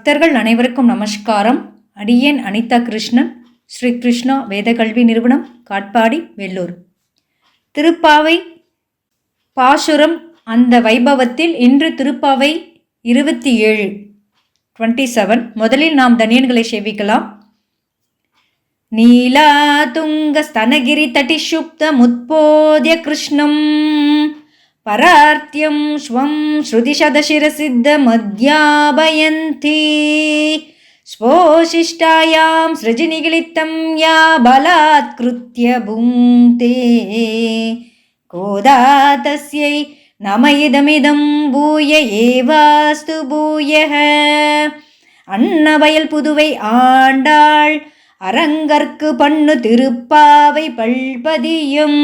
பக்தர்கள் அனைவருக்கும் நமஸ்காரம். அடியேன் அனிதா கிருஷ்ணன் ஸ்ரீ கிருஷ்ணா வேதகல்வி நிறுவனம் காட்பாடி வெள்ளூர் திருப்பாவை பாசுரம் அந்த வைபவத்தில் இன்று திருப்பாவை இருபத்தி ஏழு டுவெண்ட்டி செவன் முதலில் நாம் தனியன்களை சேவிக்கலாம். நீலா துங்க ஸ்தனகிரி தட்டி சுப்த முத்போதிய கிருஷ்ணம். परार्त्यं श्वं श्रुतिशतशिरसिद्धमध्याभयन्ती स्वोशिष्टायां सृजिनिगिलितं या बलात्कृत्य भुङ्क्ते कोदा तस्यै नम इदमिदं भूय एवास्तु भूयः அன்னவயல் புதுவை ஆண்டாள் அரங்கற்கு பண்ணு திருப்பாவை பல்பதியும்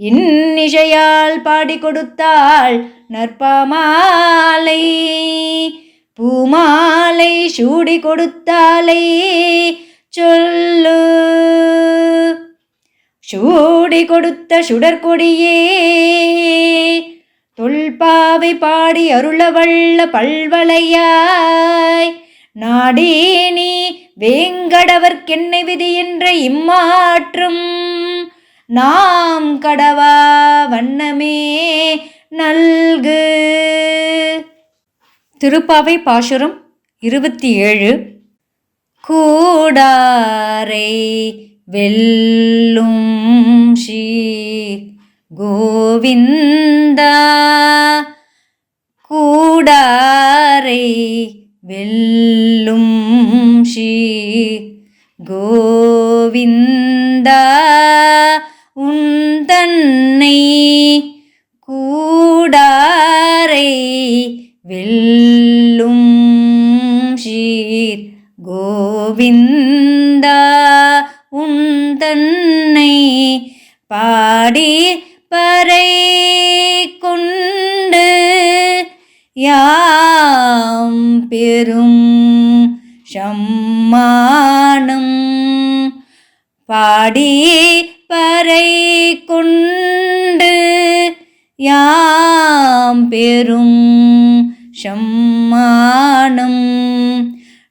இன்னிசையால் பாடி கொடுத்தாள் நற்பமாலை. பூமாலை சூடி கொடுத்தாலை சொல்லு. சூடி கொடுத்த சுடற்கொடியே தொல்பாவை பாடி அருளவள்ள பல்வளையாய். நாடேனி வேங்கடவர்க்கென்னை விதி என்ற இம்மாற்றும் நாம் கடவா வண்ணமே நல்கு. திருப்பாவை பாசுரம் இருபத்தி ஏழு கூடாரை வெல்லும் ஸ்ரீ கோவிந்தா. கூடாரை வெல்லும் ஸ்ரீ கோவிந்தா. யாம் பெரும் சம்மானம்.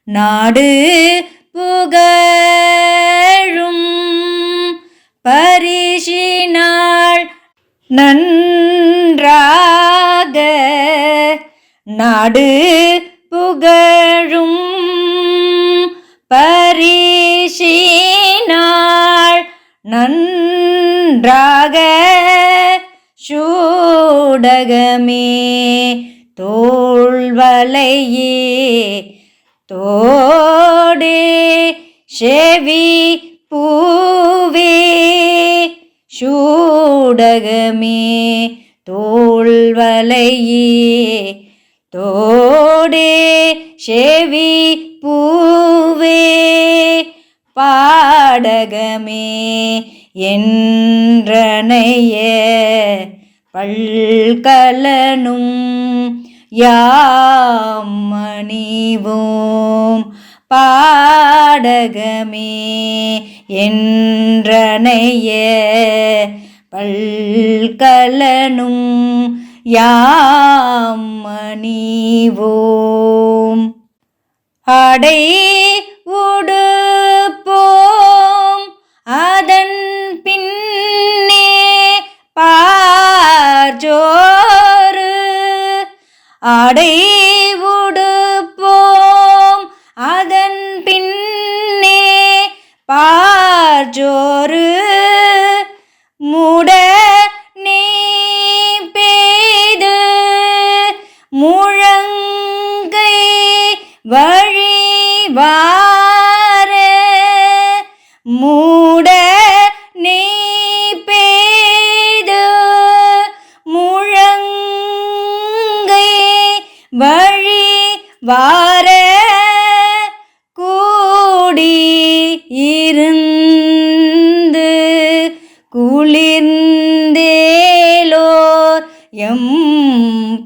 நாடு புகழும் பரிசினாள் நன்றாக. நாடு சூடகமே தோல்வலையே தோடே செவி பூவே சூடகமே தோல்வலையே தோடே செவி பூவே பாடகமே என்றனைய பல்கலனும் யாம் அணிவோம். பாடகமே என்றனைய பல்கலனும் யாம் அணிவோம். அடை அடை வார கூடி இருந்து குளிர்ந்தேலோ எம்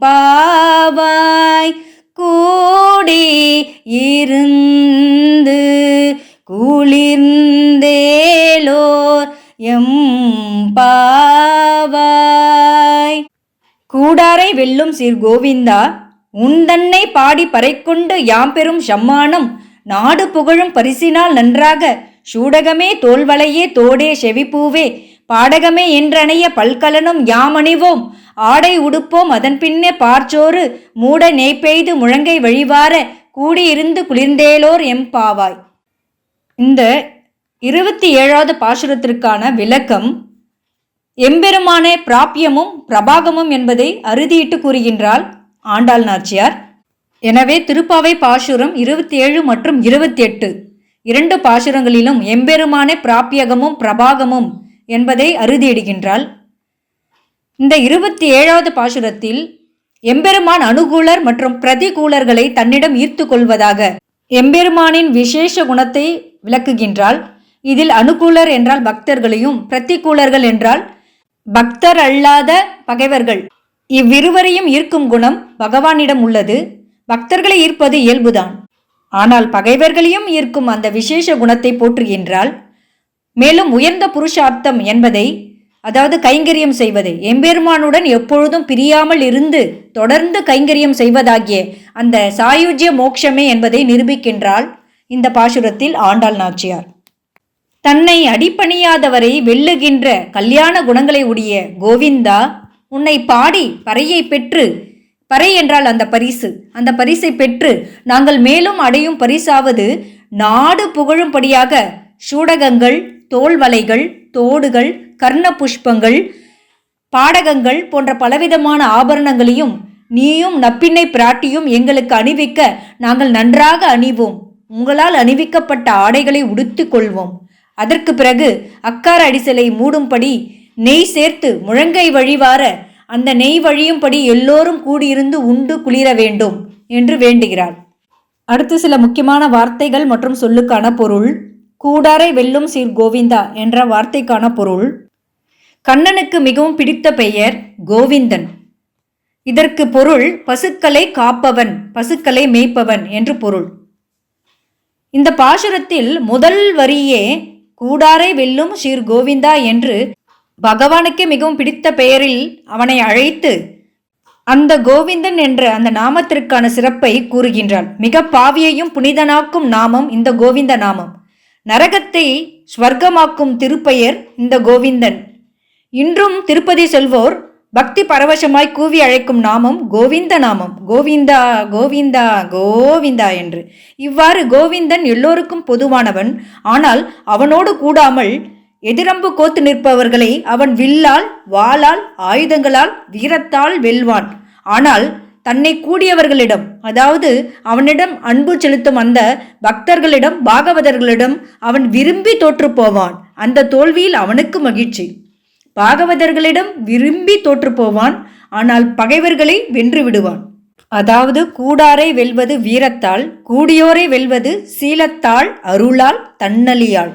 பாவாய் கூடி இருந்து குளிர்ந்தேலோர் எம் பாவாய். கூடாரை வெல்லும் சீர் கோவிந்தா உந்தன்னை பாடி பறைக்கொண்டு யாம்பெரும் சம்மானம் நாடு புகழும் பரிசினால் நன்றாக சூடகமே தோல்வளையே தோடே செவிப்பூவே பாடகமே என்றனைய பல்கலனும் யாம் அணிவோம் ஆடை உடுப்போம் அதன் பின்னே பார்ச்சோறு மூட நெய்பெய்து முழங்கை வழிவார கூடியிருந்து குளிர்ந்தேலோர் எம்பாவாய். இந்த இருபத்தி ஏழாவது பாசுரத்திற்கான விளக்கம் எம்பெருமானே பிராப்பியமும் பிரபாகமும் என்பதை அறுதியிட்டு கூறுகின்றாள் ஆண்டாள் நாச்சியார். எனவே திருப்பாவை பாசுரம் இருபத்தி ஏழு மற்றும் இருபத்தி எட்டு இரண்டு பாசுரங்களிலும் எம்பெருமானே பிராப்பியகமும் பிரபாகமும் என்பதை அறுதியிடுகின்றாள். இந்த இருபத்தி ஏழாவது பாசுரத்தில் எம்பெருமான் அனுகூலர் மற்றும் பிரதிகூலர்களை தன்னிடம் ஈர்த்து கொள்வதாக எம்பெருமானின் விசேஷ குணத்தை விளக்குகின்றாள். இதில் அனுகூலர் என்றால் பக்தர்களையும் பிரதிகூலர்கள் என்றால் பக்தர் அல்லாத பகைவர்கள். இவ்விருவரையும் ஈர்க்கும் குணம் பகவானிடம் உள்ளது. பக்தர்களை ஈர்ப்பது இயல்புதான். ஆனால் பகைவர்களையும் ஈர்க்கும் அந்த விசேஷ குணத்தை போற்றுகின்றாள் மேலும் உயர்ந்த புருஷார்த்தம் என்பதை அதாவது கைங்கரியம் செய்வது எம்பெருமானுடன் எப்பொழுதும் பிரியாமல் இருந்து தொடர்ந்து கைங்கரியம் செய்வதாகிய அந்த சாயுஜ்ய மோட்சமே என்பதை நிரூபிக்கின்றாள் இந்த பாசுரத்தில் ஆண்டாள் நாச்சியார். தன்னை அடிப்பணியாதவரை வெல்லுகின்ற கல்யாண குணங்களை உடைய கோவிந்தா உன்னை பாடி பறையை பெற்று பறை என்றால் அந்த பரிசு அந்த பரிசை பெற்று நாங்கள் மேலும் அடையும் பரிசாவது நாடு புகழும்படியாக சூடகங்கள் தோல்வலைகள் தோடுகள் கர்ண புஷ்பங்கள் பாடகங்கள் போன்ற பலவிதமான ஆபரணங்களையும் நீயும் நப்பின்னை பிராட்டியும் எங்களுக்கு அணிவிக்க நாங்கள் நன்றாக அணிவோம். உங்களால் அணிவிக்கப்பட்ட ஆடைகளை உடுத்து கொள்வோம். அதற்கு பிறகு அக்கார அடிசலை மூடும்படி நெய் சேர்த்து முழங்கை வழிவார அந்த நெய் வழியும்படி எல்லோரும் கூடியிருந்து உண்டு குளிர வேண்டும் என்று வேண்டுகிறார் அடுத்து சில முக்கியமான வார்த்தைகள் மற்றும் சொல்லுக்கான பொருள். கூடாரை வெல்லும் சீர் கோவிந்தா என்ற வார்த்தைக்கான பொருள். கண்ணனுக்கு மிகவும் பிடித்த பெயர் கோவிந்தன். இதற்கு பொருள் பசுக்களை காப்பவன் பசுக்களை மேய்ப்பவன் என்று பொருள். இந்த பாசுரத்தில் முதல் வரியே கூடாரை வெல்லும் ஸ்ரீர் கோவிந்தா என்று பகவானுக்கே மிகவும் பிடித்த பெயரில் அவனை அழைத்து அந்த கோவிந்தன் என்ற அந்த நாமத்திற்கான சிறப்பை கூறுகின்றான். மிக பாவியையும் புனிதனாக்கும் நாமம் இந்த கோவிந்த நாமம். நரகத்தை ஸ்வர்க்கமாக்கும் திருப்பெயர் இந்த கோவிந்தன். இன்றும் திருப்பதி செல்வோர் பக்தி பரவசமாய் கூவி அழைக்கும் நாமம் கோவிந்த நாமம். கோவிந்தா கோவிந்தா கோவிந்தா என்று. இவ்வாறு கோவிந்தன் எல்லோருக்கும் பொதுவானவன். ஆனால் அவனோடு கூடாமல் எதிரம்பு கோத்து நிற்பவர்களை அவன் வில்லால் வாளால் ஆயுதங்களால் வீரத்தால் வெல்வான். ஆனால் தன்னை கூடியவர்களிடம் அதாவது அவனிடம் அன்பு செலுத்தும் அந்த பக்தர்களிடம் பாகவதர்களிடம் அவன் விரும்பி தோற்று போவான் அந்த தோல்வியில் அவனுக்கு மகிழ்ச்சி. பாகவதர்களிடம் விரும்பி தோற்று போவான் ஆனால் பகைவர்களை வென்று விடுவான். அதாவது கூடாரை வெல்வது வீரத்தால் கூடியோரை வெல்வது சீலத்தால் அருளால் தன்னலியால்.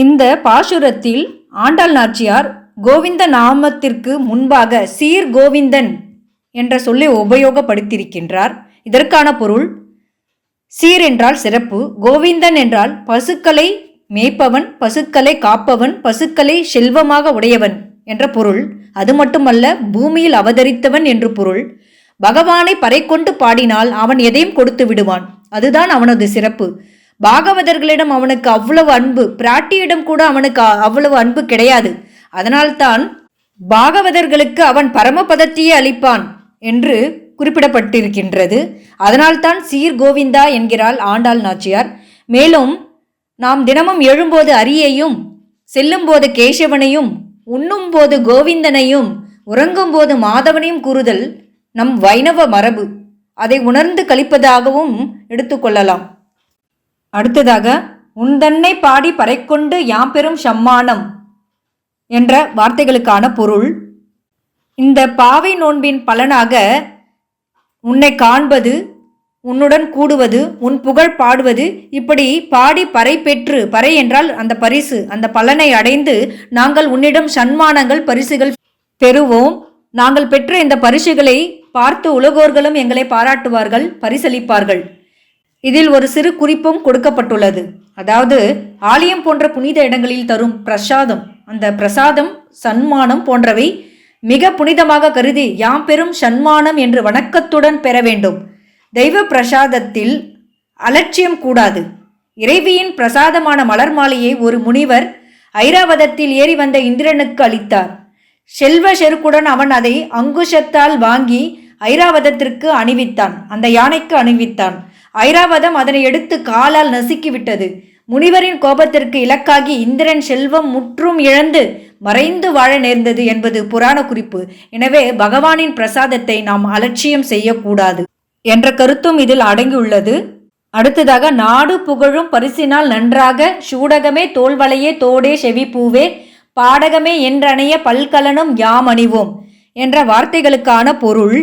இந்த பாசுரத்தில் ஆண்டாள் நாச்சியார் கோவிந்த நாமத்திற்கு முன்பாக சீர் கோவிந்தன் என்ற சொல்லை உபயோகப்படுத்தியிருக்கின்றார். இதற்கான பொருள் சீர் என்றால் சிறப்பு கோவிந்தன் என்றால் பசுக்களை மேய்ப்பவன் பசுக்களை காப்பவன் பசுக்களை செல்வமாக உடையவன் என்ற பொருள். அது மட்டுமல்ல பூமியில் அவதரித்தவன் என்று பொருள். பகவானை பறை கொண்டு பாடினால் அவன் எதையும் கொடுத்து விடுவான். அதுதான் அவனது சிறப்பு. பாகவதர்களிடம் அவனுக்கு அவ்வளவு அன்பு பிராட்டியிடம் கூட அவனுக்கு அவ்வளவு அன்பு கிடையாது. அதனால்தான் பாகவதர்களுக்கு அவன் பரமபதத்தையே அளிப்பான் என்று குறிப்பிடப்பட்டிருக்கின்றது. அதனால்தான் சீர் கோவிந்தா என்கிறாள் ஆண்டாள் நாச்சியார். மேலும் நாம் தினமும் எழும்போது அரியையும் செல்லும்போது கேசவனையும் உண்ணும்போது கோவிந்தனையும் உறங்கும்போது மாதவனையும் கூறுதல் நம் வைணவ மரபு. அதை உணர்ந்து கழிப்பதாகவும் எடுத்துக்கொள்ளலாம் அடுத்ததாக உன்தன்னை பாடி பறைக்கொண்டு யாம் பெறும் சம்மானம் என்ற வார்த்தைகளுக்கான பொருள். இந்த பாவை நோன்பின் பலனாக உன்னை காண்பது உன்னுடன் கூடுவது உன் புகழ் பாடுவது இப்படி பாடி பறை பெற்று பறை என்றால் அந்த பரிசு அந்த பலனை அடைந்து நாங்கள் உன்னிடம் சன்மானங்கள் பரிசுகள் பெறுவோம். நாங்கள் பெற்ற இந்த பரிசுகளை பார்த்து உலகோர்களும் எங்களை பாராட்டுவார்கள் பரிசளிப்பார்கள். இதில் ஒரு சிறு குறிப்பும் கொடுக்கப்பட்டுள்ளது. அதாவது ஆலயம் போன்ற புனித இடங்களில் தரும் பிரசாதம் அந்த பிரசாதம் சன்மானம் போன்றவை மிக புனிதமாக கருதி யாம் பெரும் சன்மானம் என்று வணக்கத்துடன் பெற வேண்டும். தெய்வ பிரசாதத்தில் அலட்சியம் கூடாது. இறைவியின் பிரசாதமான மலர் மாலையை ஒரு முனிவர் ஐராவதத்தில் ஏறி வந்த இந்திரனுக்கு அளித்தார். செல்வ செருக்குடன் அவன் அதை அங்குஷத்தால் வாங்கி ஐராவதத்திற்கு அணிவித்தான். அந்த யானைக்கு அணிவித்தான். ஐராவதம் அதனை எடுத்து காலால் நசுக்கிவிட்டது. முனிவரின் கோபத்திற்கு இலக்காகி இந்திரன் செல்வம் முற்றும் இழந்து மறைந்து வாழ நேர்ந்தது என்பது புராண குறிப்பு. எனவே பகவானின் பிரசாதத்தை நாம் அலட்சியம் செய்யக்கூடாது. என்ற கருத்தும் இதில் அடங்கியுள்ளது. அடுத்ததாக நாடு புகழும் பரிசினால் நன்றாக சூடகமே தோல்வளையே தோடே செவிப்பூவே பாடகமே என்றணைய பல்கலனும் யாம் அணிவோம் என்ற வார்த்தைகளுக்கான பொருள்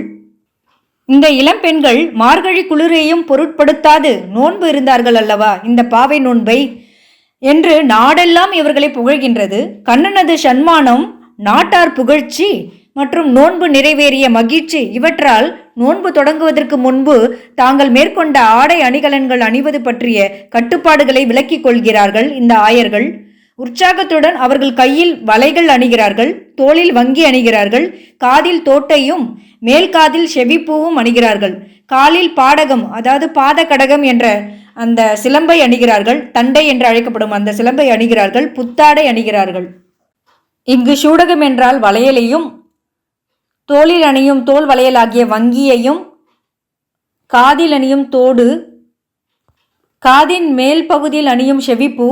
இந்த இளம்பெண்கள் மார்கழி குளிரையும் பொருட்படுத்தாது நோன்பு இருந்தார்கள் அல்லவா? இந்த பாவை நோன்பை என்று நாடெல்லாம் இவர்களை புகழ்கின்றது. கண்ணனது சன்மானம் நாட்டார் புகழ்ச்சி மற்றும் நோன்பு நிறைவேறிய மகிழ்ச்சி இவற்றால் நோன்பு தொடங்குவதற்கு முன்பு தாங்கள் மேற்கொண்ட ஆடை அணிகலன்கள் அணிவது பற்றிய கட்டுப்பாடுகளை விலக்கிக் கொள்கிறார்கள் இந்த ஆயர்கள். உற்சாகத்துடன் அவர்கள் கையில் வலைகள் அணிகிறார்கள் தோளில் வங்கி அணிகிறார்கள் காதில் தோட்டையும் மேல் காதில் செவிப்பூவும் அணிகிறார்கள். காலில் பாடகம் அதாவது பாத கடகம் என்ற அந்த சிலம்பை அணிகிறார்கள். தண்டை என்று அழைக்கப்படும் அந்த சிலம்பை அணிகிறார்கள். புத்தாடை அணிகிறார்கள். இங்கு சூடகம் என்றால் வளையலையும் தோளில் அணியும் தோல் வளையலாகிய வங்கியையும் காதில் அணியும் தோடு காதின் மேல் பகுதியில் அணியும் செவிப்பூ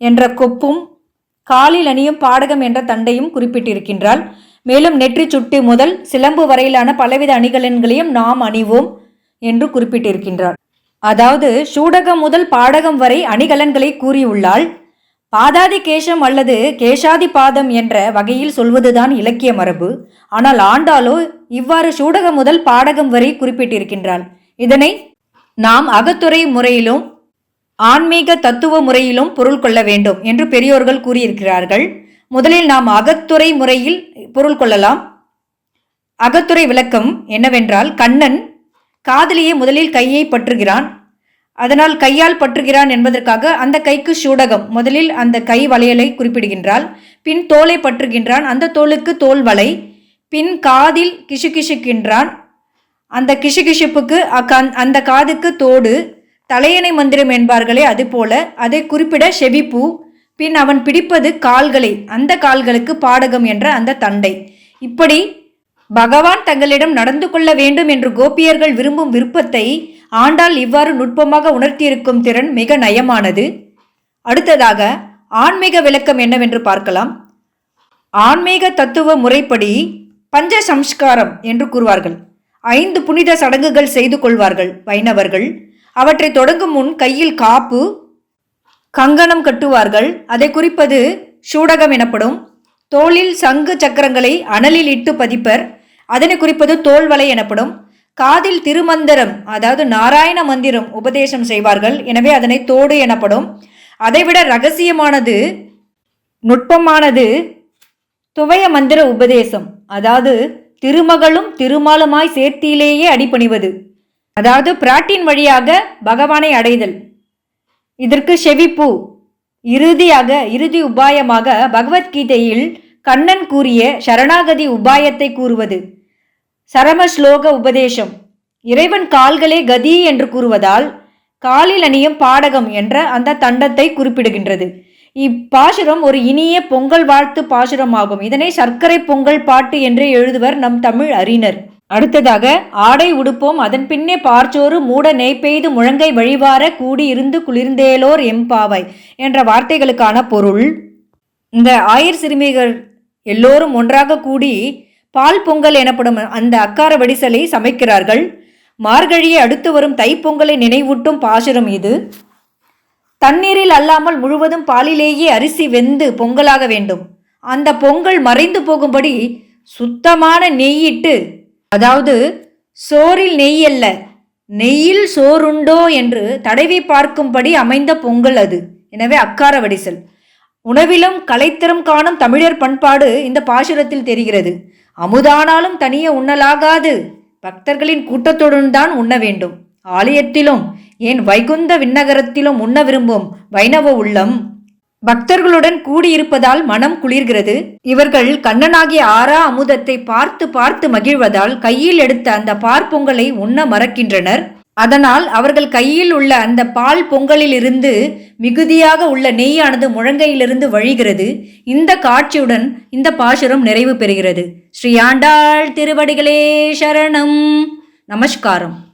என்ற கொப்பும் காலில் அணியும் பாடகம் என்ற தண்டையும் குறிப்பிட்டிருக்கின்றாள் மேலும் நெற்றி சுட்டி முதல் சிலம்பு வரையிலான பலவித அணிகலன்களையும் நாம் அணிவோம் என்று குறிப்பிட்டிருக்கின்றார். அதாவது சூடகம் முதல் பாடகம் வரை அணிகலன்களை கூறியுள்ளாள் பாதாதி கேசம் அல்லது கேசாதி பாதம் என்ற வகையில் சொல்வதுதான் இலக்கிய மரபு. ஆனால் ஆண்டாளோ இவ்வாறு சூடகம் முதல் பாடகம் வரை குறிப்பிட்டிருக்கின்றாள் இதனை நாம் அகத்துறை முறையிலும் ஆன்மீக தத்துவ முறையிலும் பொருள் கொள்ள வேண்டும் என்று பெரியோர்கள் கூறியிருக்கிறார்கள். முதலில் நாம் அகத்துறை முறையில் பொருள் கொள்ளலாம். அகத்துறை விளக்கம் என்னவென்றால் கண்ணன் காதலியை முதலில் கையை பற்றுகிறான். அதனால் கையால் பற்றுகிறான் என்பதற்காக அந்த கைக்கு சூடகம் முதலில் அந்த கை வளையலை குறிப்பிடுகின்றாள் பின் தோலை பற்றுகின்றான். அந்த தோலுக்கு தோல் வலை பின் காதில் கிசுகிசுக்கின்றான். அந்த கிசுகிசுப்புக்கு அக்கன் அந்த காதுக்கு தோடு தலையணை மந்திரம் என்பார்களே அதுபோல அதை குறிப்பிட செவிப்பூ பின் அவன் பிடிப்பது கால்களை அந்த கால்களுக்கு பாடகம் என்ற அந்த தண்டை. இப்படி பகவான் தங்களிடம் நடந்து கொள்ள வேண்டும் என்று கோபியர்கள் விரும்பும் விருப்பத்தை ஆண்டால் இவ்வாறு நுட்பமாக உணர்த்தியிருக்கும் திறன் மிக நயமானது. அடுத்ததாக ஆன்மீக விளக்கம் என்னவென்று பார்க்கலாம். ஆன்மீக தத்துவ முறைப்படி பஞ்ச சம்ஸ்காரம் என்று கூறுவார்கள். ஐந்து புனித சடங்குகள் செய்து கொள்வார்கள் வைணவர்கள். அவற்றை தொடங்கும் முன் கையில் காப்பு கங்கணம் கட்டுவார்கள். அதை குறிப்பது சூடகம் எனப்படும். தோளில் சங்கு சக்கரங்களை அனலில் இட்டு பதிப்பர். அதனை குறிப்பது தோல்வலை எனப்படும். காதில் திருமந்திரம் அதாவது நாராயண மந்திரம் உபதேசம் செய்வார்கள். எனவே அதனை தோடு எனப்படும். அதைவிட ரகசியமானது நுட்பமானது துவய மந்திர உபதேசம். அதாவது திருமகளும் திருமாலுமாய் சேர்த்தியிலேயே அடிபணிவது. அதாவது பிராட்டின் வழியாக பகவானை அடைதல். இதற்கு செவிப்பு. இறுதியாக இறுதி உபாயமாக பகவத்கீதையில் கண்ணன் கூறிய சரணாகதி உபாயத்தை கூறுவது. சரம ஸ்லோக உபதேசம். இறைவன் கால்களே கதி என்று கூறுவதால் காலில் அணியும் பாடகம் என்ற அந்த தண்டத்தை குறிப்பிடுகின்றது. இப்பாசுரம் ஒரு இனிய பொங்கல் வாழ்த்து பாசுரமாகும். இதனை சர்க்கரை பொங்கல் பாட்டு என்று எழுதுவர் நம் தமிழ் அறிஞர். அடுத்ததாக ஆடை உடுப்போம் அதன் பின்னே பார்ச்சோறு மூட நெய்பெய்து முழங்கை வழிவார கூடியிருந்து குளிர்ந்தேலோர் எம்பாவை என்ற வார்த்தைகளுக்கான பொருள். இந்த ஆயர் சிறுமிகள் எல்லோரும் ஒன்றாக கூடி பால் பொங்கல் எனப்படும் அந்த அக்கார வடிசலை சமைக்கிறார்கள். மார்கழியை அடுத்து வரும் தைப்பொங்கலை நினைவூட்டும் பாசுரம் இது. தண்ணீரில் அல்லாமல் முழுவதும் பாலிலேயே அரிசி வெந்து பொங்கலாக வேண்டும். அந்த பொங்கல் மறைந்து போகும்படி சுத்தமான நெய்யிட்டு அதாவது சோறில் நெய் அல்ல நெய்யில் சோறுண்டோ என்று தடவி பார்க்கும்படி அமைந்த பொங்கல் அது. எனவே அக்கார வடிசல். உணவிலும் கலைத்திறம் காணும் தமிழர் பண்பாடு இந்த பாசுரத்தில் தெரிகிறது. அமுதானாலும் தனியே உண்ணலாகாது. பக்தர்களின் கூட்டத்துடன் தான் உண்ண வேண்டும். ஆலயத்திலும் ஏன் வைகுந்த விண்ணகரத்திலும் உண்ண விரும்பும் வைணவ உள்ளம். பக்தர்களுடன் கூடியிருப்பதால் மனம் குளிர்கிறது. இவர்கள் கண்ணனாகிய ஆறா அமுதத்தை பார்த்து பார்த்து மகிழ்வதால் கையில் எடுத்த அந்த பார்ப்பொங்கலை உண்ண மறக்கின்றனர். அதனால் அவர்கள் கையில் உள்ள அந்த பால் பொங்கலிலிருந்து மிகுதியாக உள்ள நெய்யானது முழங்கையிலிருந்து வழிகிறது. இந்த காட்சியுடன் இந்த பாசுரம் நிறைவு பெறுகிறது. ஸ்ரீ ஆண்டாள் திருவடிகளே சரணம். நமஸ்காரம்.